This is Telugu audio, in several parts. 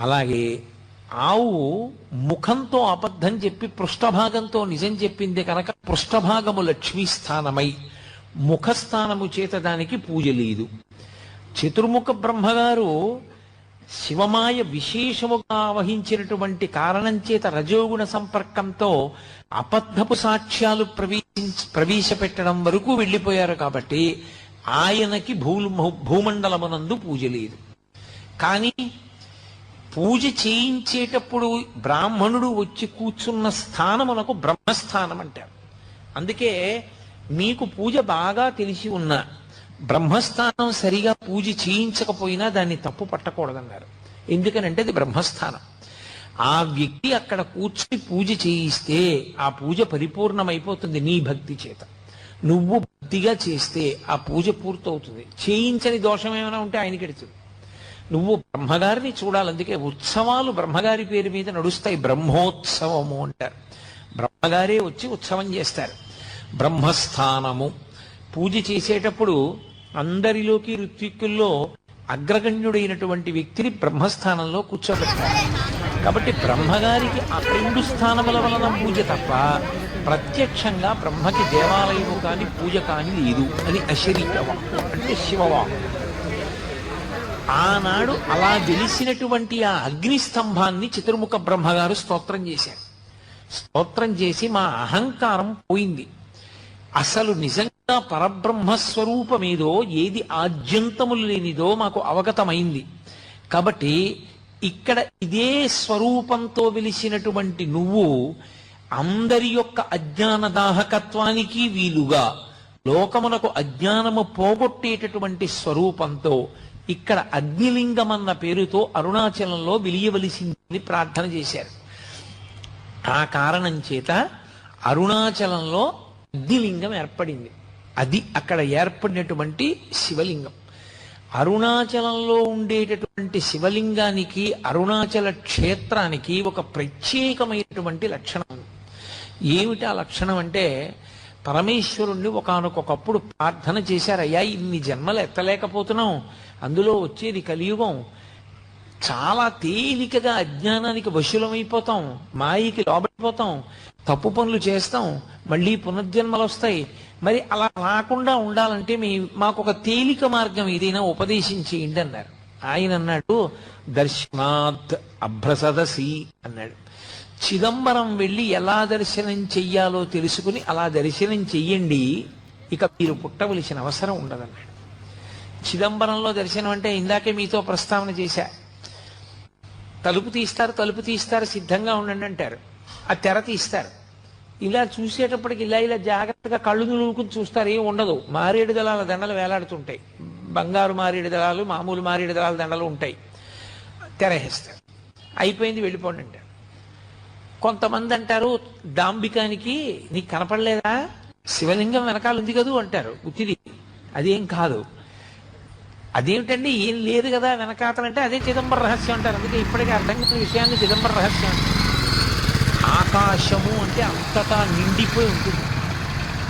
అలాగే ఆవు ముఖంతో అబద్ధం చెప్పి పృష్ఠభాగంతో నిజం చెప్పింది కనుక పృష్ఠభాగము లక్ష్మీ స్థానమై ముఖస్థానము చేత దానికి పూజ లేదు. చతుర్ముఖ బ్రహ్మగారు శివమాయ విశేషముగా వహించినటువంటి కారణం చేత రజోగుణ సంపర్కంతో అబద్ధపు సాక్ష్యాలు ప్రవేశించి ప్రవేశపెట్టడం వరకు వెళ్ళిపోయారు కాబట్టి ఆయనకి భూ భూమండలమునందు పూజ లేదు. కానీ పూజ చేయించేటప్పుడు బ్రాహ్మణుడు వచ్చి కూర్చున్న స్థానమునకు బ్రహ్మస్థానం అంటారు. అందుకే మీకు పూజ బాగా తెలిసి ఉన్న బ్రహ్మస్థానం సరిగా పూజ చేయించకపోయినా దాన్ని తప్పు పట్టకూడదన్నారు. ఎందుకనంటే అది బ్రహ్మస్థానం. ఆ వ్యక్తి అక్కడ కూర్చుని పూజ చేయిస్తే ఆ పూజ పరిపూర్ణమైపోతుంది నీ భక్తి చేత. నువ్వు భక్తిగా చేస్తే ఆ పూజ పూర్తవుతుంది. చేయించని దోషం ఏమైనా ఉంటే ఆయనకి ఎడుతుంది నువ్వు బ్రహ్మగారిని చూడాలి అందుకే ఉత్సవాలు బ్రహ్మగారి పేరు మీద నడుస్తాయి. బ్రహ్మోత్సవము అంటారు. బ్రహ్మగారే వచ్చి ఉత్సవం చేస్తారు. బ్రహ్మస్థానము. పూజ చేసేటప్పుడు అందరిలోకి ఋత్విక్కుల్లో అగ్రగణ్యుడైనటువంటి వ్యక్తిని బ్రహ్మస్థానంలో కూర్చోబెట్టారు కాబట్టి బ్రహ్మగారికి ఆ రెండు స్థానముల వలన పూజ తప్ప ప్రత్యక్షంగా బ్రహ్మకి దేవాలయము కాని పూజ కాని లేదు. అది అశరీరవాక్కు అంటే శివవాక్కు ఆనాడు అలా వెలిసినటువంటి ఆ అగ్ని స్తంభాన్ని చతుర్ముఖ బ్రహ్మగారు స్తోత్రం చేశారు. స్తోత్రం చేసి మా అహంకారం పోయింది. అసలు నిజంగా పరబ్రహ్మస్వరూపమేదో ఏది ఆద్యంతములు లేనిదో మాకు అవగతమైంది. కాబట్టి ఇక్కడ ఇదే స్వరూపంతో వెలిసినటువంటి నువ్వు అందరి యొక్క అజ్ఞాన దాహకత్వానికి వీలుగా లోకమునకు అజ్ఞానము పోగొట్టేటటువంటి స్వరూపంతో ఇక్కడ అగ్నిలింగం అన్న పేరుతో అరుణాచలంలో వెలియవలసింది ప్రార్థన చేశారు. ఆ కారణం చేత అరుణాచలంలో అగ్నిలింగం ఏర్పడింది. అది అక్కడ ఏర్పడినటువంటి శివలింగం. అరుణాచలంలో ఉండేటటువంటి శివలింగానికి అరుణాచల క్షేత్రానికి ఒక ప్రత్యేకమైనటువంటి లక్షణం. ఉంది. ఏమిటి ఆ లక్షణం అంటే పరమేశ్వరుణ్ణి ఒకానొకప్పుడు ప్రార్థన చేశారయ్యా ఇన్ని జన్మలు ఎత్తలేకపోతున్నాం అందులో వచ్చేది కలియుగం. చాలా తేలికగా అజ్ఞానానికి వశులమైపోతాం. మాయకి లోబడిపోతాం. తప్పు పనులు చేస్తాం. మళ్ళీ పునర్జన్మలు వస్తాయి. మరి అలా రాకుండా ఉండాలంటే మీ మాకు ఒక తేలిక మార్గం ఏదైనా ఉపదేశం చేయండి అన్నారు. ఆయన అన్నాడు దర్శనాత్ అభ్రసదసి అన్నాడు. చిదంబరం వెళ్ళి ఎలా దర్శనం చెయ్యాలో తెలుసుకుని అలా దర్శనం చెయ్యండి. ఇక మీరు పుట్టవలసిన అవసరం ఉండదన్నాడు. చిదంబరంలో దర్శనం అంటే ఇందాకే మీతో ప్రస్తావన చేశా. తలుపు తీస్తారు తలుపు తీస్తారు సిద్ధంగా ఉండండి అంటారు. ఆ తెర తీస్తారు. ఇలా చూసేటప్పటికి ఇలా ఇలా జాగ్రత్తగా కళ్ళు నులుకుని చూస్తారు ఏం ఉండదు. మారేడు దళాల దండలు వేలాడుతుంటాయి. బంగారు మారేడు దళాలు మామూలు మారేడు దళాల దండలు ఉంటాయి. తెరహేస్తారు అయిపోయింది వెళ్ళిపోండి అంటారు. కొంతమంది అంటారు డాంబికానికి నీకు కనపడలేదా? శివలింగం వెనకాల ఉంది కదూ అంటారు. ఉత్తిది. అదేం కాదు. అదేమిటండి? ఏం లేదు కదా వెనకాతలంటే అదే చిదంబర రహస్యం అంటారు. అందుకే ఇప్పటికీ అర్థం కాని విషయాన్ని చిదంబర రహస్యం అంటారు. ఆకాశము అంటే అంతటా నిండిపోయి ఉంటుంది.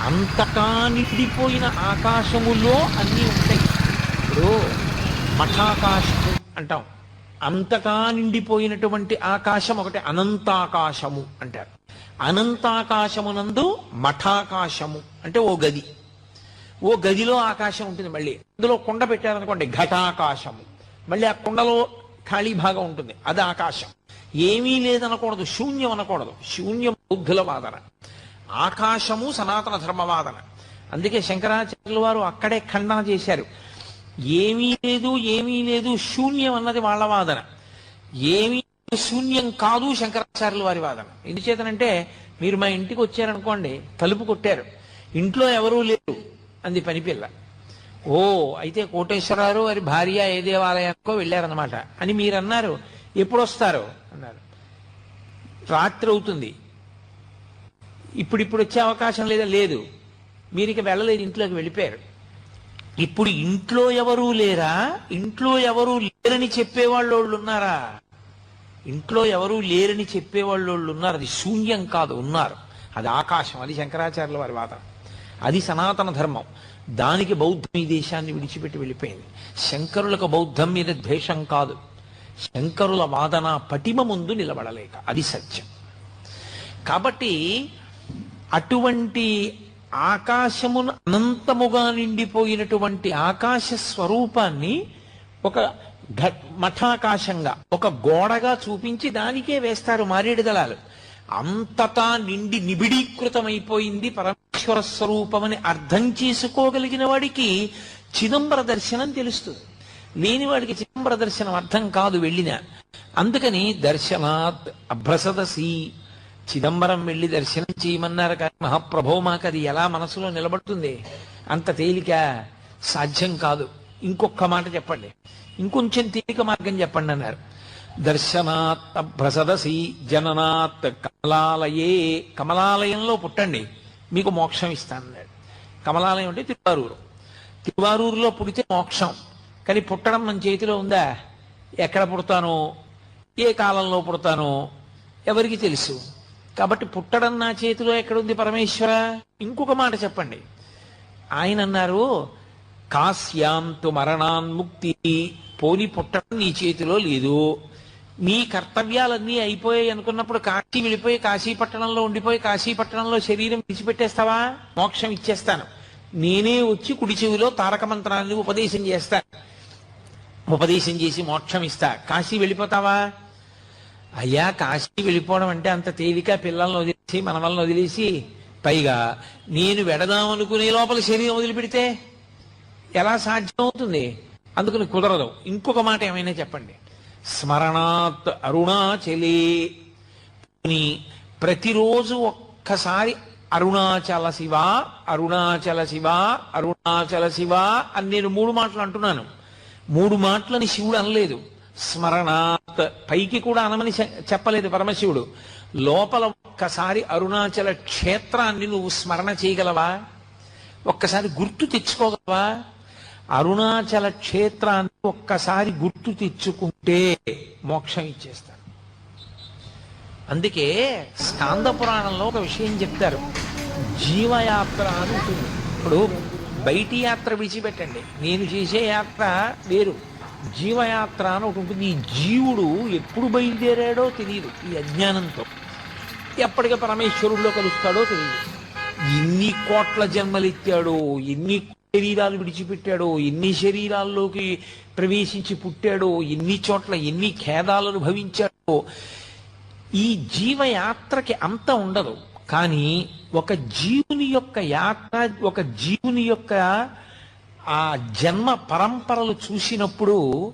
అంతటా నిండిపోయిన ఆకాశములో అన్నీ ఉంటాయి. ఇప్పుడు మఠాకాశము అంటాం. అంతటా నిండిపోయినటువంటి ఆకాశం ఒకటి అనంతాకాశము అంటారు. అనంతాకాశమునందు మఠాకాశము అంటే ఓ గది. ఓ గదిలో ఆకాశం ఉంటుంది మళ్ళీ. అందులో కుండ పెట్టారనుకోండి ఘటాకాశము మళ్ళీ ఆ కుండలో ఖాళీ భాగం ఉంటుంది అది ఆకాశం. ఏమీ లేదనకూడదు శూన్యం అనకూడదు. శూన్యం బుద్ధుల వాదన. ఆకాశము సనాతన ధర్మ వాదన. అందుకే శంకరాచార్యుల వారు అక్కడే ఖండన చేశారు. ఏమీ లేదు ఏమీ లేదు శూన్యం అన్నది వాళ్ళ వాదన. ఏమీ శూన్యం కాదు శంకరాచార్యుల వారి వాదన. ఎందుచేతనంటే మీరు మా ఇంటికి వచ్చారనుకోండి తలుపు కొట్టారు. ఇంట్లో ఎవరూ లేరు. అంది పనిపిల్ల. ఓ అయితే కోటేశ్వరరావు వారి భార్య ఏ దేవాలయానికో వెళ్ళారనమాట అని మీరన్నారు. ఎప్పుడొస్తారు? ఎప్పుడు వస్తారు అన్నారు. రాత్రి అవుతుంది ఇప్పుడిప్పుడు వచ్చే అవకాశం లేదా? లేదు. మీరు ఇక వెళ్ళలేదు ఇంట్లోకి వెళ్ళిపోయారు. ఇప్పుడు ఇంట్లో ఎవరూ లేరా? ఇంట్లో ఎవరూ లేరని చెప్పేవాళ్ళు ఉన్నారా ఇంట్లో ఎవరూ లేరని చెప్పేవాళ్ళు వాళ్ళు ఉన్నారు అది శూన్యం కాదు ఉన్నారు. అది ఆకాశం. అది శంకరాచార్యుల వారి వాదన అది సనాతన ధర్మం. దానికి బౌద్ధం ఈ దేశాన్ని విడిచిపెట్టి వెళ్ళిపోయింది. శంకరులకు బౌద్ధం మీద ద్వేషం కాదు. శంకరుల వాదన పటిమ ముందు నిలబడలేక. అది సత్యం. కాబట్టి అటువంటి ఆకాశమును అనంతముగా నిండిపోయినటువంటి ఆకాశ స్వరూపాన్ని ఒక మఠాకాశంగా ఒక గోడగా చూపించి దానికే వేస్తారు మారేడు దళాలు అంతటా నిండి నిబిడీకృతమైపోయింది పరమేశ్వర స్వరూపమని అర్థం చేసుకోగలిగిన వాడికి చిదంబర దర్శనం తెలుస్తుంది. లేని వాడికి చిదంబర దర్శనం అర్థం కాదు వెళ్ళిన. అందుకని దర్శనాత్ అభ్రసదసి చిదంబరం వెళ్ళి దర్శనం చేయమన్నారు కానీ మహాప్రభో మాకు అది ఎలా మనసులో నిలబడుతుంది? అంత తేలిక సాధ్యం కాదు. ఇంకొక మాట చెప్పండి. ఇంకొంచెం తేలిక మార్గం చెప్పండి అన్నారు. దర్శనాత్ అభ్రసదసి జననాత్ కమలాలయే కమలాలయంలో పుట్టండి. మీకు మోక్షం ఇస్తానన్నాడు కమలాలయం అంటే తిరువారూరు. తిరువారూరులో పుడితే మోక్షం. కానీ పుట్టడం మన చేతిలో ఉందా? ఎక్కడ పుడతానో? ఏ కాలంలో పుడతానో? ఎవరికి తెలుసు? కాబట్టి పుట్టడం నా చేతిలో ఎక్కడుంది పరమేశ్వర? ఇంకొక మాట చెప్పండి. ఆయన అన్నారు కాశ్యాంతు మరణాన్ముక్తి పోని పుట్టడం నీ చేతిలో లేదు. మీ కర్తవ్యాలన్నీ అయిపోయాయి అనుకున్నప్పుడు కాశీ వెళ్ళిపోయి కాశీ పట్టణంలో ఉండిపోయి కాశీ పట్టణంలో శరీరం విడిచిపెట్టేస్తావా? మోక్షం ఇచ్చేస్తాను. నేనే వచ్చి కుడి చెవిలో తారక మంత్రాన్ని ఉపదేశం చేస్తా. ఉపదేశం చేసి మోక్షం ఇస్తా. కాశీ వెళ్ళిపోతావా? అయ్యా కాశీ వెళ్ళిపోవడం అంటే అంత తేలిక పిల్లల్ని వదిలేసి మనవల్ని వదిలేసి పైగా నేను వెడదామనుకునే లోపల శరీరం వదిలిపెడితే ఎలా సాధ్యం అవుతుంది అందుకని కుదరదు. ఇంకొక మాట ఏమైనా చెప్పండి. స్మరణాత్ అరుణాచలే. అని ప్రతిరోజు ఒక్కసారి అరుణాచల శివ అరుణాచల శివ అరుణాచల శివ అని నేను మూడు మాటలు అంటున్నాను. మూడు మాటలని శివుడు అనలేదు. స్మరణాత్ పైకి కూడా అనమని చెప్పలేదు పరమశివుడు. లోపల ఒక్కసారి అరుణాచల క్షేత్రాన్ని నువ్వు స్మరణ చేయగలవా? ఒక్కసారి గుర్తు తెచ్చుకోగలవా? అరుణాచల క్షేత్రాన్ని ఒక్కసారి గుర్తు తెచ్చుకుంటే మోక్షం ఇచ్చేస్తారు. అందుకే స్కాంద పురాణంలో ఒక విషయం చెప్తారు. జీవయాత్ర అని ఉంటుంది. ఇప్పుడు బయటి యాత్ర విడిచిపెట్టండి. నేను చేసే యాత్ర వేరు. జీవయాత్ర అని ఒకటి ఉంటుంది. ఈ జీవుడు ఎప్పుడు బయలుదేరాడో తెలియదు ఈ అజ్ఞానంతో. ఎప్పటికీ పరమేశ్వరుడిలో కలుస్తాడో తెలియదు ఎన్ని కోట్ల జన్మలెత్తాడో ఎన్ని శరీరాలు విడిచిపెట్టాడో ఎన్ని శరీరాల్లోకి ప్రవేశించి పుట్టాడో ఎన్ని చోట్ల ఎన్ని ఖేదాలు అనుభవించాడో ఈ జీవయాత్రకి అంత ఉండదు. కానీ ఒక జీవుని యొక్క యాత్ర ఒక జీవుని యొక్క ఆ జన్మ పరంపరలు చూసినప్పుడు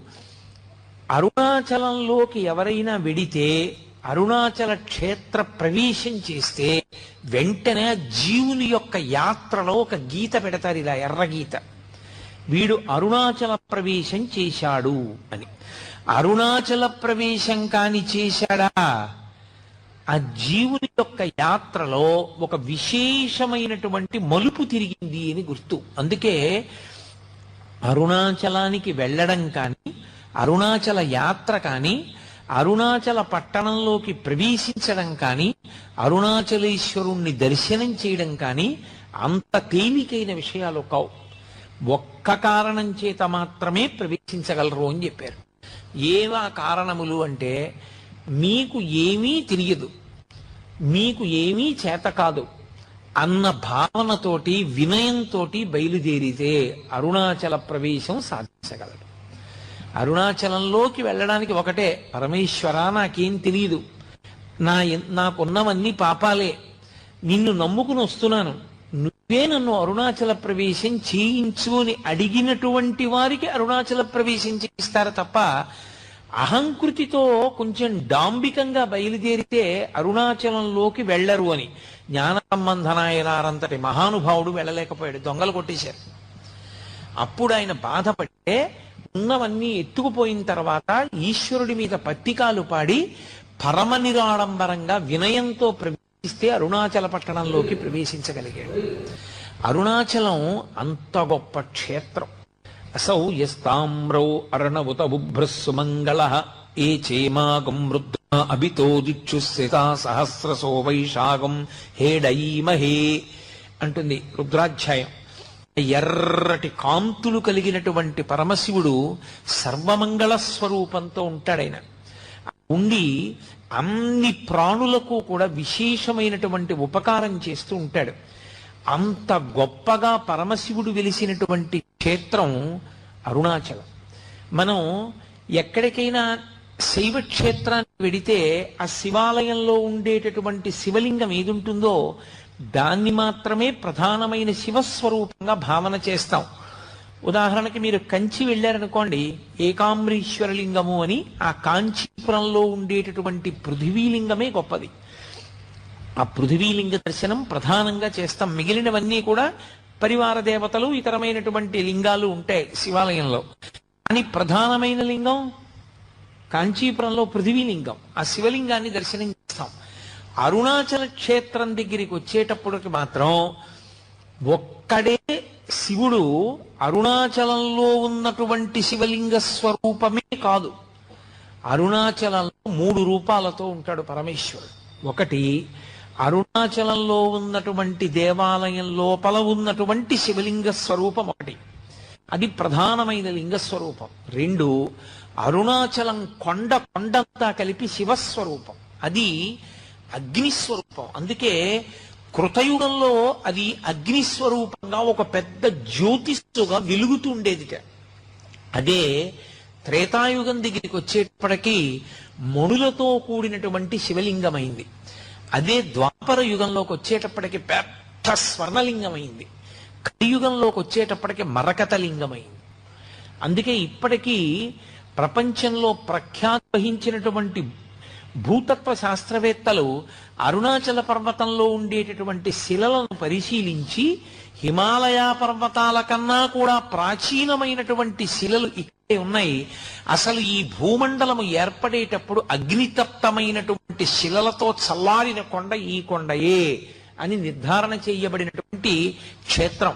అరుణాచలంలోకి ఎవరైనా వెడితే అరుణాచల క్షేత్ర ప్రవేశం చేస్తే వెంటనే జీవుని యొక్క యాత్రలో ఒక గీత పెడతారు ఇలా ఎర్ర గీత వీడు అరుణాచల ప్రవేశం చేశాడు అని. అరుణాచల ప్రవేశం కాని చేశాడా? ఆ జీవుని యొక్క యాత్రలో ఒక విశేషమైనటువంటి మలుపు తిరిగింది అని గుర్తు. అందుకే అరుణాచలానికి వెళ్ళడం కానీ అరుణాచల యాత్ర కానీ అరుణాచల పట్టణంలోకి ప్రవేశించడం కానీ అరుణాచలేశ్వరుణ్ణి దర్శనం చేయడం కానీ అంత తేలికైన విషయాలు కావు. ఒక్క కారణం చేత మాత్రమే ప్రవేశించగలరు అని చెప్పారు. ఏవా కారణములు అంటే మీకు ఏమీ తెలియదు. మీకు ఏమీ చేత కాదు. అన్న భావనతోటి వినయంతోటి బయలుదేరితే అరుణాచల ప్రవేశం సాధించగలడు అరుణాచలంలోకి వెళ్ళడానికి ఒకటే. పరమేశ్వర నాకేం తెలియదు నా ఎన్- నాకున్నవన్నీ పాపాలే. నిన్ను నమ్ముకుని వస్తున్నాను. నువ్వే నన్ను అరుణాచల ప్రవేశం చేయించు అని అడిగినటువంటి వారికి అరుణాచల ప్రవేశం చేయిస్తారు తప్ప అహంకృతితో కొంచెం డాంబికంగా బయలుదేరితే అరుణాచలంలోకి వెళ్ళరు అని. జ్ఞాన సంబంధనాయనారంతటి మహానుభావుడు వెళ్ళలేకపోయాడు దొంగలు కొట్టేశారు. అప్పుడు ఆయన బాధపడితే ఉన్నవన్నీ ఎత్తుకుపోయిన తర్వాత ఈశ్వరుడి మీద పత్తికాలు పాడి పరమ నిరాడంబరంగా వినయంతో ప్రవేశిస్తే అరుణాచల పట్టణంలోకి ప్రవేశించగలిగాడు. అరుణాచలం అంత గొప్ప క్షేత్రం. అసౌ యస్తామ్రౌ అర్ణవుత బుభ్రస్సుమంగళ ఏ చేమాగం వృద్ధ అభితో దిక్షుస్థిత సహస్రసో వైశాగం హేడయీమహే అంటుంది రుద్రాధ్యాయం. ఎర్రటి కాంతులు కలిగినటువంటి పరమశివుడు సర్వమంగళ స్వరూపంతో ఉంటాడైన ఉండి అన్ని ప్రాణులకు కూడా విశేషమైనటువంటి ఉపకారం చేస్తూ ఉంటాడు. అంత గొప్పగా పరమశివుడు వెలిసినటువంటి క్షేత్రం అరుణాచలం. మనం ఎక్కడికైనా శైవ క్షేత్రానికి వెడితే ఆ శివాలయంలో ఉండేటటువంటి శివలింగం ఏది ఉంటుందో దాన్ని మాత్రమే ప్రధానమైన శివస్వరూపంగా భావన చేస్తాం. ఉదాహరణకి మీరు కంచి వెళ్ళారనుకోండి ఏకాంబరీశ్వరలింగము అని ఆ కాంచీపురంలో ఉండేటటువంటి పృథివీలింగమే గొప్పది. ఆ పృథివీలింగ దర్శనం ప్రధానంగా చేస్తాం. మిగిలినవన్నీ కూడా పరివార దేవతలు ఇతరమైనటువంటి లింగాలు ఉంటాయి శివాలయంలో. కానీ ప్రధానమైన లింగం కాంచీపురంలో పృథివీలింగం. ఆ శివలింగాన్ని దర్శనం చేస్తాం. అరుణాచల క్షేత్రం దగ్గరికి వచ్చేటప్పటికి మాత్రం ఒక్కడే శివుడు అరుణాచలంలో ఉన్నటువంటి శివలింగ స్వరూపమే కాదు. అరుణాచలంలో మూడు రూపాలతో ఉంటాడు పరమేశ్వరుడు. ఒకటి అరుణాచలంలో ఉన్నటువంటి దేవాలయం లోపల ఉన్నటువంటి శివలింగ స్వరూపం ఒకటి. అది ప్రధానమైన లింగ స్వరూపం. రెండు అరుణాచలం కొండ కొండంతా కలిపి శివస్వరూపం. అది అగ్నిస్వరూపం. అందుకే కృతయుగంలో అది అగ్నిస్వరూపంగా ఒక పెద్ద జ్యోతిస్సుగా వెలుగుతూ ఉండేదిట అదే త్రేతాయుగం దగ్గరికి వచ్చేటప్పటికీ మణులతో కూడినటువంటి శివలింగమైంది. అదే ద్వాపర యుగంలోకి వచ్చేటప్పటికి పెద్ద స్వర్ణలింగమైంది. కలియుగంలోకి వచ్చేటప్పటికి మరకత లింగమైంది. అందుకే ఇప్పటికీ ప్రపంచంలో ప్రఖ్యాతి వహించినటువంటి భూతత్వ శాస్త్రవేత్తలు అరుణాచల పర్వతంలో ఉండేటటువంటి శిలలను పరిశీలించి హిమాలయ పర్వతాల కన్నా కూడా ప్రాచీనమైనటువంటి శిలలు ఇక్కడే ఉన్నాయి. అసలు ఈ భూమండలము ఏర్పడేటప్పుడు అగ్నితప్తమైనటువంటి శిలలతో చల్లారిన కొండ ఈ కొండయే అని నిర్ధారణ చేయబడినటువంటి క్షేత్రం.